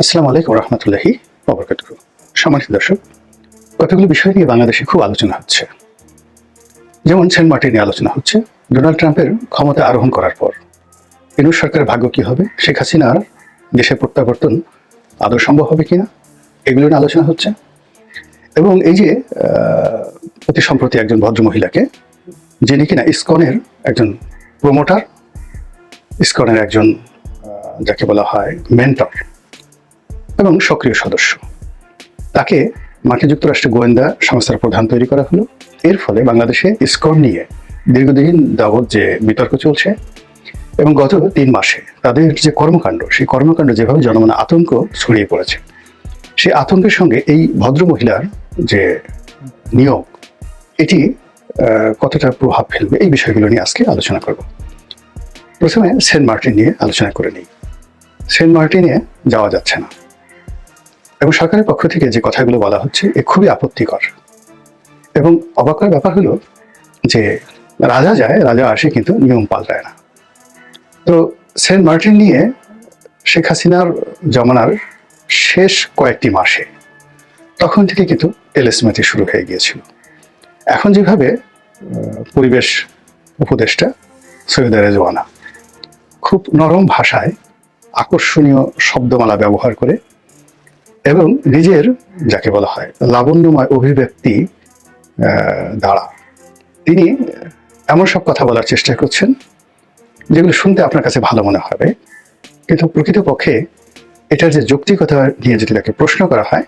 আসসালামু আলাইকুম রহমতুল্লাহি অবরকাত সম্মানিত দর্শক কতগুলো বিষয় নিয়ে বাংলাদেশে খুব আলোচনা হচ্ছে। যেমন সেন্ট মার্টিন নিয়ে আলোচনা হচ্ছে, ডোনাল্ড ট্রাম্পের ক্ষমতা আরোহণ করার পর। ইনুস সরকারের ভাগ্য কি হবে, শেখ হাসিনার দেশে প্রত্যাবর্তন আদৌ সম্ভব হবে কিনা, এগুলো নিয়ে আলোচনা হচ্ছে। এবং এই যে অতি সম্প্রতি একজন ভদ্র মহিলাকে যিনি কিনা ইসকনের একজন প্রমোটার ইসকনের একজন যাকে বলা হয় মেন্টর এবং সক্রিয় সদস্য। তাকে মার্কিন যুক্তরাষ্ট্রের গোয়েন্দা সংস্থার প্রধান তৈরি করা হলো। এর ফলে বাংলাদেশে ইসকন নিয়ে দীর্ঘদিন যাবৎ যে বিতর্ক চলছে এবং গত তিন মাসে তাদের যে কর্মকাণ্ড, সেই কর্মকাণ্ড যেভাবে জনমনে আতঙ্ক ছড়িয়ে পড়েছে সেই আতঙ্কের সঙ্গে এই ভদ্র মহিলার যে নিয়োগ, এটি কতটা প্রভাব ফেলবে এই বিষয়গুলো নিয়ে আজকে আলোচনা করব। প্রথমে সেন্ট মার্টিন নিয়ে আলোচনা করে নিই। সেন্ট মার্টিনে যাওয়া যাচ্ছে না। এবং সরকারের পক্ষ থেকে যে কথাগুলো বলা হচ্ছে, এ খুবই আপত্তিকর। এবং অবাক ব্যাপার হলো যে রাজা যায়, রাজা আসে কিন্তু নিয়ম পাল্টায় না। তো সেন্ট মার্টিন নিয়ে শেখ হাসিনার জমানার শেষ কয়েকটি মাসে তখন থেকে কিন্তু এলএসমেটি শুরু হয়ে গিয়েছিল। এখন যেভাবে পরিবেশ উপদেষ্টা সৈয়দ রেজওয়ানা খুব নরম ভাষায় আকর্ষণীয় শব্দমালা ব্যবহার করে এবং নিজের, যাকে বলা হয় লাবণ্যময় অভিব্যক্তি দ্বারা তিনি এমন সব কথা বলার চেষ্টা করছেন, যেগুলো শুনতে আপনার কাছে ভালো মনে হবে। কিন্তু প্রকৃতপক্ষে এটার যে যৌক্তিকতা নিয়ে যদি তাকে প্রশ্ন করা হয়,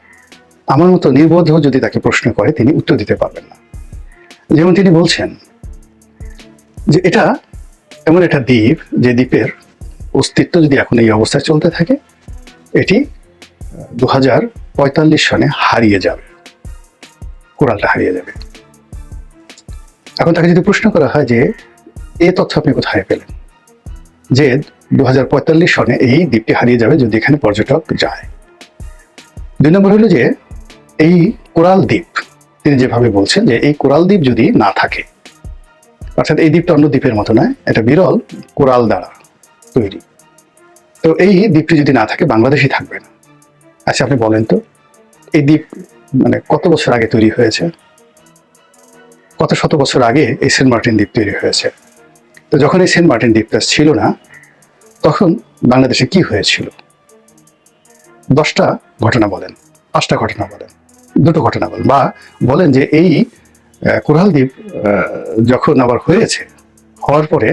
আমার মতো নির্বোধ যদি তাকে প্রশ্ন করে, তিনি উত্তর দিতে পারবেন না। যেমন তিনি বলছেন যে এটা এমন একটা দ্বীপ, যে দ্বীপের অস্তিত্ব যদি এখন এই অবস্থায় চলতে থাকে, এটি দু হাজার পঁয়তাল্লিশ সনে হারিয়ে যাবে। কোরালটা হারিয়ে যাবে। এখন তাকে যদি প্রশ্ন করা হয় যে, এ তথ্য আপনি কোথায় পেলেন? যে দু হাজার পঁয়তাল্লিশ সনে এই দ্বীপটি হারিয়ে যাবে যদি এখানে পর্যটক যায়। দুই নম্বর হলো যে, এই কোরাল দ্বীপ, তিনি যেভাবে বলছেন যে, এই কোরাল দ্বীপ যদি না থাকে, অর্থাৎ এই দ্বীপটা অন্য দ্বীপের মতো নয়, এটা বিরল কোরাল দ্বারা তৈরি। তো এই দ্বীপটি যদি না থাকে, বাংলাদেশই থাকবে না। আচ্ছা আপনি বলেন তো, এই দ্বীপ মানে কত বছর আগে তৈরি হয়েছে? কত শত বছর আগে এই সেন্ট মার্টিন দ্বীপ তৈরি হয়েছে? তো যখন এই সেন্ট মার্টিন দ্বীপটা ছিল না, তখন বাংলাদেশে কি হয়েছিল? দশটা ঘটনা বলেন, পাঁচটা ঘটনা বলেন, দুটো ঘটনা বলেন, বা বলেন যে এই কোরাল দ্বীপ যখন আবার হয়েছে, হওয়ার পরে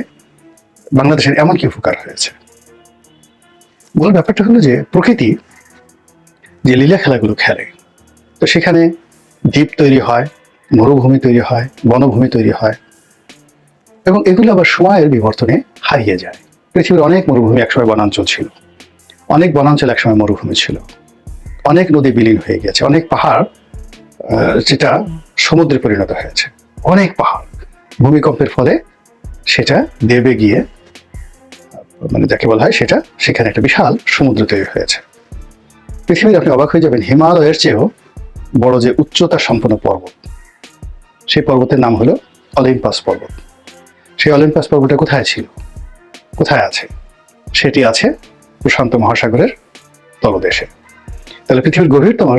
বাংলাদেশের এমন কি উপকার হয়েছে? মূল ব্যাপারটা হলো যে প্রকৃতি যে লীলা খেলাগুলো খেলে। তো সেখানে দ্বীপ তৈরি হয়, মরুভূমি তৈরি হয়, বনভূমি তৈরি হয় এবং এগুলো আবার সময়ের বিবর্তনে হারিয়ে যায়। পৃথিবীর অনেক মরুভূমি একসময় বনাঞ্চল ছিল, অনেক বনাঞ্চল একসময় মরুভূমি ছিল, অনেক নদী বিলীন হয়ে গেছে, অনেক পাহাড় যেটা সমুদ্রে পরিণত হয়েছে, অনেক পাহাড়। ভূমিকম্পের ফলে সেটা দেবে গিয়ে মানে যাকে বলা হয় সেটা সেখানে একটা বিশাল সমুদ্র তৈরি হয়েছে। পৃথিবীর আপনি অবাক হয়ে যাবেন, হিমালয়ের চেয়েও বড় যে উচ্চতা সম্পন্ন পর্বত, সেই পর্বতের নাম হলো অলিম্পাস পর্বত। সেই অলিম্পাস পর্বতটা কোথায় ছিল? কোথায় আছে? সেটি আছে প্রশান্ত মহাসাগরের তলদেশে। তাহলে পৃথিবীর গভীরতম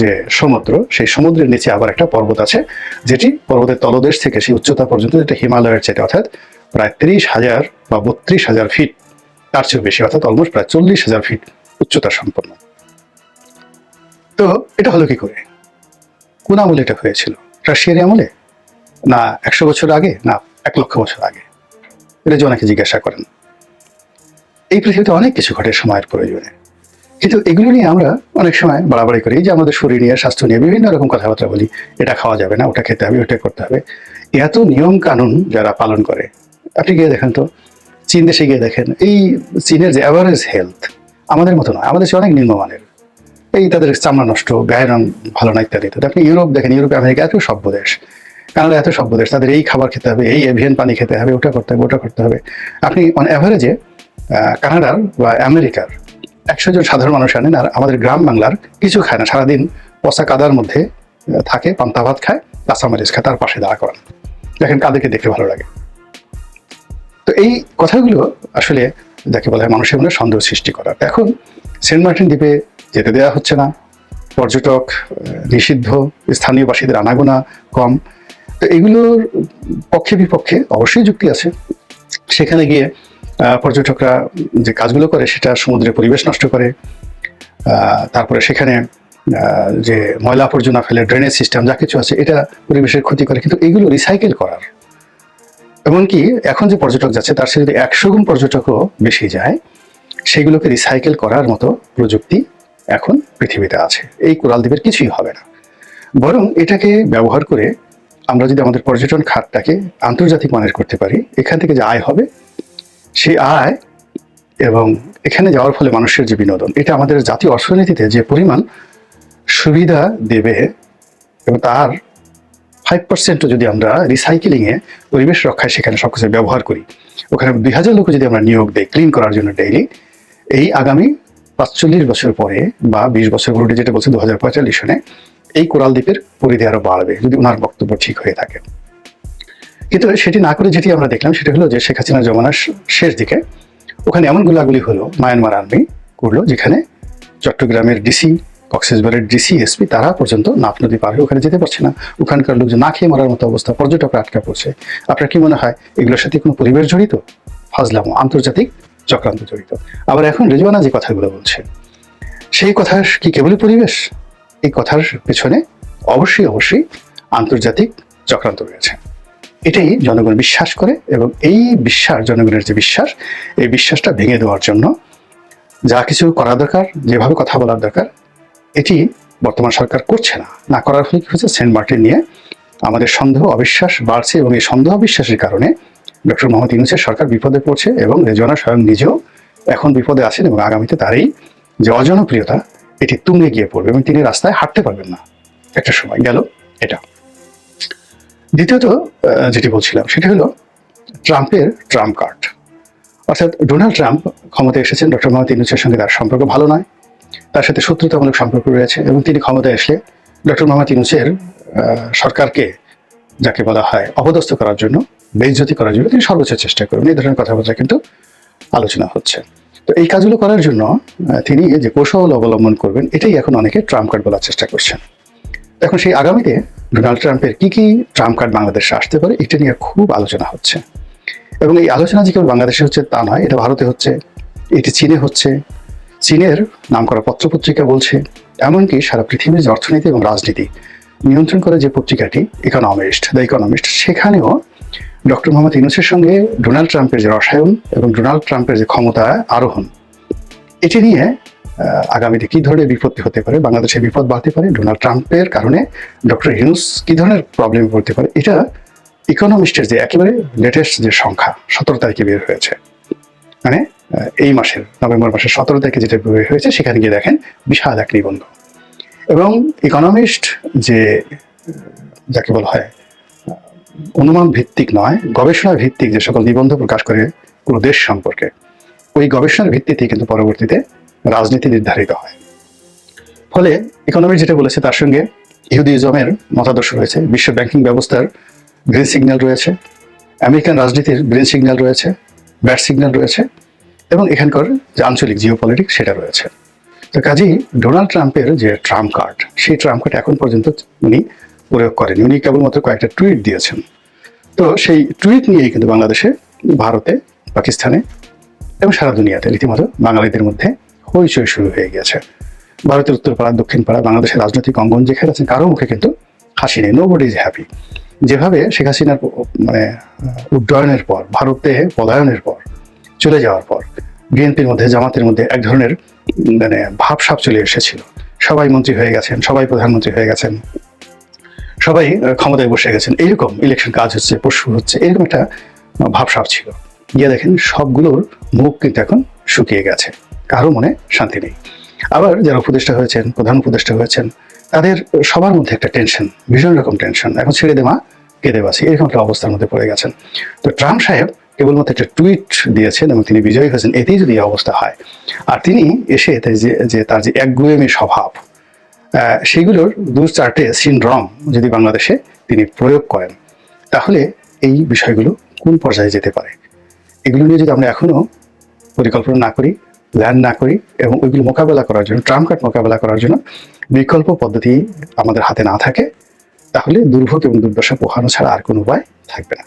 যে সমুদ্র, সেই সমুদ্রের নিচে আবার একটা পর্বত আছে, যেটি পর্বতের তলদেশ থেকে সেই উচ্চতা পর্যন্ত, যেটা হিমালয়ের চেয়ে অর্থাৎ প্রায় ত্রিশ হাজার বা বত্রিশ হাজার ফিট তার চেয়েও বেশি, অর্থাৎ অলমোস্ট প্রায় চল্লিশ হাজার ফিট উচ্চতা সম্পন্ন। তো এটা হলো কি করে? কোন আমলে এটা হয়েছিল? রাশিয়ার আমলে? না, একশো বছর আগে? না, এক লক্ষ বছর আগে। এটা যে অনেকে জিজ্ঞাসা করেন। এই পৃথিবীতে অনেক কিছু ঘটে সময়ের প্রয়োজনে। কিন্তু এগুলো নিয়ে আমরা অনেক সময় বাড়াবাড়ি করি। যে আমাদের শরীর নিয়ে, স্বাস্থ্য নিয়ে বিভিন্ন রকম কথাবার্তা বলি। এটা খাওয়া যাবে না, ওটা খেতে হবে, ওটা করতে হবে। এত নিয়ম কানুন যারা পালন করে, আপনি গিয়ে দেখেন তো, চীন দেশে গিয়ে দেখেন, এই চীনের যে অ্যাভারেজ হেলথ আমাদের মতো নয়। আমাদের অনেক নিম্নমানের। এই তাদের চামড়া নষ্ট, গায়ের রং ভালো না ইত্যাদি ইত্যাদি। আপনি ইউরোপ দেখেন, ইউরোপ আমেরিকা এত সভ্য দেশ। কানাডা এত সভ্য দেশ, তাদের এই খাবার খেতে হবে, এই এভিয়ান পানি খেতে হবে, ওটা করতে হবে, ওটা করতে হবে। আপনি অন অ্যাভারেজে কানাডার বা আমেরিকার একশো জন সাধারণ মানুষ আনেন আর আমাদের গ্রাম বাংলার কিছু খায় না। সারাদিন পচা কাদার মধ্যে থাকে, পান্তা ভাত খায় কাঁচামরিচ খায়, তার পাশে দাঁড়া করান। দেখেন কাদেরকে দেখতে ভালো লাগে। তো এই কথাগুলো আসলে যাকে বলা হয় মানুষের মনে সন্দেহ সৃষ্টি করা এখন সেন্ট মার্টিন দ্বীপে যেতে দেওয়া হচ্ছে না। পর্যটক নিষিদ্ধ, স্থানীয় বাসীদের আনাগোনা কম। তো এগুলোর পক্ষে বিপক্ষে অবশ্যই যুক্তি আছে। সেখানে গিয়ে পর্যটকরা যে কাজগুলো করে সেটা সমুদ্রের পরিবেশ নষ্ট করে। তারপরে সেখানে যে ময়লা আবর্জনা ফেলে ড্রেনেজ সিস্টেম যা কিছু আছে, এটা পরিবেশের ক্ষতি করে। কিন্তু এগুলো রিসাইকেল করার। এমনকি এখন যে পর্যটক যাচ্ছে, তার সে যদি একশো গুণ পর্যটকও বেশি যায়, সেগুলোকে রিসাইকেল করার মতো প্রযুক্তি এখন পৃথিবীতে আছে। এই কোরাল দ্বীপের কিছুই হবে না। বরং এটাকে ব্যবহার করে আমরা যদি আমাদের পর্যটন খাতটাকে আন্তর্জাতিক মানের করতে পারি, এখান থেকে যে আয় হবে, সেই আয় এবং এখানে যাওয়ার ফলে মানুষের যে বিনোদন, এটা আমাদের জাতীয় অর্থনীতিতে যে পরিমাণ সুবিধা দেবে এবং তার ফাইভ পার্সেন্টও যদি আমরা রিসাইকেলিংয়ে পরিবেশ রক্ষায় সেখানে সব কিছু ব্যবহার করি, ওখানে দুই হাজার লোক যদি আমরা নিয়োগ দিই ক্লিন করার জন্য ডেইলি এই আগামী পাঁচচল্লিশ বছর পরে বা বিশ বছর পরে, যেটা বলছে দু সনে, এই কোরাল দ্বীপের পরিধি আরও বাড়বে, যদি ওনার বক্তব্য ঠিক হয়ে থাকে। কিন্তু সেটি না করে যেটি আমরা দেখলাম, সেটা হলো যে শেখ হাসিনা জমানার শেষ দিকে ওখানে এমন গোলাগুলি হলো, মায়ানমার আর্মি করল, যেখানে চট্টগ্রামের ডিসি কক্সবাজারের ডিসি, এসপি, তারা পর্যন্ত নাফ নদী পার হয়ে ওখানে যেতে পারছে না। ওখানকার লোকজন না খেয়ে মরার মতো অবস্থা, পর্যটকরা আটকা পড়ছে। আপনার কি মনে হয়, এগুলোর সাথে কোনো পরিবেশ জড়িত? ফাজলাম, আন্তর্জাতিক চক্রান্ত জড়িত। আবার এখন রেজওয়ানা যে কথাগুলো বলছে, সেই কথার কি কেবলই পরিবেশ? এই কথার পেছনে অবশ্যই অবশ্যই আন্তর্জাতিক চক্রান্ত রয়েছে। এটাই জনগণ বিশ্বাস করে এবং এই বিশ্বাস, জনগণের যে বিশ্বাস, এই বিশ্বাসটা ভেঙে দেওয়ার জন্য যা কিছু করা দরকার, যেভাবে কথা বলার দরকার, এটি বর্তমান সরকার করছে না। না করার ফলে কি হচ্ছে? সেন্ট মার্টিন নিয়ে আমাদের সন্দেহ, অবিশ্বাস বাড়ছে এবং এই সন্দেহ, অবিশ্বাসের কারণে ডক্টর মোহাম্মদ ইউনুসের সরকার বিপদে পড়ছে এবং রেজওয়ানা স্বয়ং নিজেও এখন বিপদে আছেন এবং আগামীতে তারই যে অজনপ্রিয়তা, এটি তুঙ্গে গিয়ে পড়বে এবং তিনি রাস্তায় হাঁটতে পারবেন না। একটা সময় গেল এটা। দ্বিতীয়ত যেটি বলছিলাম, সেটি হলো ট্রাম্পের ট্রাম্প কার্ড। অর্থাৎ ডোনাল্ড ট্রাম্প ক্ষমতায় এসেছেন, ডক্টর মোহাম্মদ ইউনুসের সঙ্গে তার সম্পর্ক ভালো নয়। তার সাথে শত্রুতামূলক সম্পর্ক রয়েছে এবং তিনি ক্ষমতায় আসলে ডক্টর মোহাম্মদ ইউনুসের সরকারকে যাকে বলা হয় অপদস্থ করার জন্য বেইজ্জতি করার জন্য তিনি সর্বোচ্চ চেষ্টা করবেন। এই ধরনের কথাবার্তা কিন্তু আলোচনা হচ্ছে। তো এই কাজগুলো করার জন্য তিনি যে কৌশল অবলম্বন করবেন, এটাই এখন অনেকে ট্রাম্প কার্ড বলার চেষ্টা করছেন। এখন সেই আগামীতে ডোনাল্ড ট্রাম্পের কি কি ট্রাম্প কার্ড বাংলাদেশে আসতে পারে, এটা নিয়ে খুব আলোচনা হচ্ছে। এবং এই আলোচনা যে কেবল বাংলাদেশে হচ্ছে তা নয়, এটা ভারতে হচ্ছে, এটি চীনে হচ্ছে। চীনের নাম করা পত্রপত্রিকা বলছে, এমনকি সারা পৃথিবীর যে অর্থনীতি এবং রাজনীতি নিয়ন্ত্রণ করে যে পত্রিকাটি ইকোনমিস্ট দ্য ইকোনমিস্ট সেখানেও ডক্টর মোহাম্মদ ইউনুসের সঙ্গে ডোনাল্ড ট্রাম্পের যে রসায়ন এবং ডোনাল্ড ট্রাম্পের যে ক্ষমতা আরোহণ, এটি নিয়ে আগামীতে কি ধরনের বিপত্তি হতে পারে? বাংলাদেশে বিপদ বাড়তে পারে। ডোনাল্ড ট্রাম্পের কারণে ডক্টর ইউনুস কি ধরনের প্রবলেম পড়তে পারে? এটা ইকোনমিস্টের যে একেবারে লেটেস্ট যে সংখ্যা, সতেরো তারিখে বের হয়েছে। মানে এই মাসের, নভেম্বর মাসের সতেরো তারিখে যেটা বের হয়েছে, সেখানে গিয়ে দেখেন বিশাল এক নিবন্ধ। এবং ইকোনমিস্ট যে যাকে বলা হয় অনুমান ভিত্তিক নয়, গবেষণা ভিত্তিক যে সকল নিবন্ধ প্রকাশ করে কোনো দেশ সম্পর্কে। ওই গবেষণার ভিত্তিতে কিন্তু পরবর্তীতে রাজনীতি নির্ধারিত হয়। ফলে ইকোনমি যেটা বলেছে তার সঙ্গে ইহুদিজমের মতাদর্শ রয়েছে, বিশ্ব ব্যাংকিং ব্যবস্থার গ্রিন সিগন্যাল রয়েছে, আমেরিকান রাজনীতির গ্রিন সিগন্যাল রয়েছে ব্যাড সিগন্যাল রয়েছে এবং এখানকার যে আঞ্চলিক জিও পলিটিক্স সেটা রয়েছে। তো কাজেই ডোনাল্ড ট্রাম্পের যে ট্রাম্প কার্ড, সেই ট্রাম্প কার্ড এখন পর্যন্ত উনি প্রয়োগ করেনি। উনি কেবলমাত্র কয়েকটা টুইট দিয়েছেন। তো সেই টুইট নিয়েই কিন্তু বাংলাদেশে, ভারতে, পাকিস্তানে এবং সারা দুনিয়াতে রীতিমতো বাঙালিদের মধ্যে হইচই শুরু হয়ে গেছে ভারতের উত্তরপাড়া দক্ষিণ পাড়া বাংলাদেশের রাজনৈতিক অঙ্গন যেখানে আছেন, কারও মুখে কিন্তু হাসি নেই। নো বডি ইজ হ্যাপি যেভাবে শেখ হাসিনার মানে উড্ডয়নের পর, ভারতে পলায়নের পর, চলে যাওয়ার পর, বিএনপির মধ্যে, জামাতের মধ্যে এক ধরনের মানে ভাবসাপ চলে এসেছিল। সবাই মন্ত্রী হয়ে গেছেন, সবাই প্রধানমন্ত্রী হয়ে গেছেন। সবাই ক্ষমতায় বসে গেছেন। এইরকম ইলেকশন কাজ হচ্ছে পরশু হচ্ছে, এরকম একটা ভাবসাব ছিল। গিয়ে দেখেন সবগুলোর মুখ কিন্তু এখন শুকিয়ে গেছে, কারও মনে শান্তি নেই। আবার যারা উপদেষ্টা হয়েছেন, প্রধান উপদেষ্টা হয়েছেন, তাদের সবার মধ্যে একটা টেনশন ভীষণ রকম টেনশন এখন ছেড়ে দেওয়া কেঁদে বাসি এরকম একটা অবস্থার মধ্যে পড়ে গেছেন। তো ট্রাম্প সাহেব কেবলমাত্র একটা টুইট দিয়েছেন এবং তিনি বিজয়ী হয়েছেন, এতেই যদি অবস্থা হয়। আর তিনি এসে যে তার যে একগুয়েমি স্বভাব সেগুলোর দু চারটে সিনড্রম যদি বাংলাদেশে তিনি প্রয়োগ করেন, তাহলে এই বিষয়গুলো কোন পর্যায়ে যেতে পারে? এগুলো নিয়ে যদি আমরা এখনও পরিকল্পনা না করি ল্যান্ড না করি, এবং ওইগুলো মোকাবেলা করার জন্য ট্রাম্প কার্ড মোকাবেলা করার জন্য বিকল্প পদ্ধতি আমাদের হাতে না থাকে, তাহলে দুর্ভোগ এবং দুর্দশা পোহানো ছাড়া আর কোনো উপায় থাকবে না।